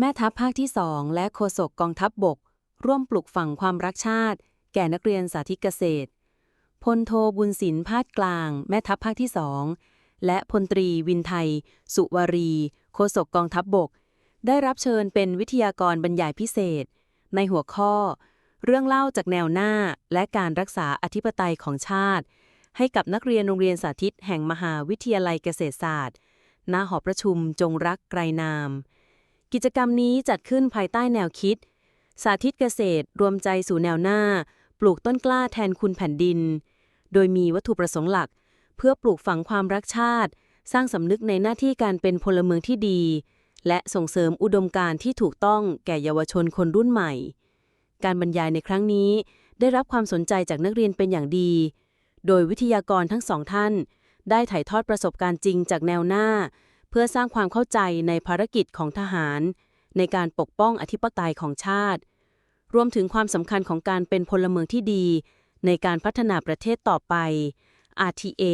แม่ทัพภาคที่สองและโฆษกกองทัพบบก ร่วมปลุกฝังความรักชาติ แก่นักเรียนสาธิตเกษตร พลโทบุญสินพาดกลาง แม่ทัพภาคที่สองและพลตรีวินไทย สุวารี โฆษกกองทัพบบก ได้รับเชิญเป็นวิทยากรบรรยายพิเศษ ในหัวข้อ เรื่องเล่าจากแนวหน้าและการรักษาอธิปไตยของชาติ ให้กับนักเรียนโรงเรียนสาธิตแห่งมหาวิทยาลัยเกษตรศาสตร์ ณ หอประชุมจงรักไกรนาม กิจกรรมนี้จัดขึ้นภายใต้แนวคิด สาธิตเกษตร รวมใจสู่แนวหน้า ปลูกต้นกล้าแทนคุณแผ่นดิน โดยมีวัตถุประสงค์หลัก เพื่อปลูกฝังความรักชาติ สร้างสำนึกในหน้าที่การเป็นพลเมืองที่ดี และส่งเสริมอุดมการณ์ที่ถูกต้องแก่เยาวชนคนรุ่นใหม่ การบรรยายในครั้งนี้ ได้รับความสนใจจากนักเรียนเป็นอย่างดี โดยวิทยากรทั้งสองท่าน ได้ถ่ายทอดประสบการณ์จริงจากแนวหน้า เพื่อสร้างความเข้าใจในภารกิจของทหาร ในการปกป้องอธิปไตยของชาติ รวมถึงความสำคัญของการเป็นพลเมืองที่ดี ในการพัฒนาประเทศต่อไป RTA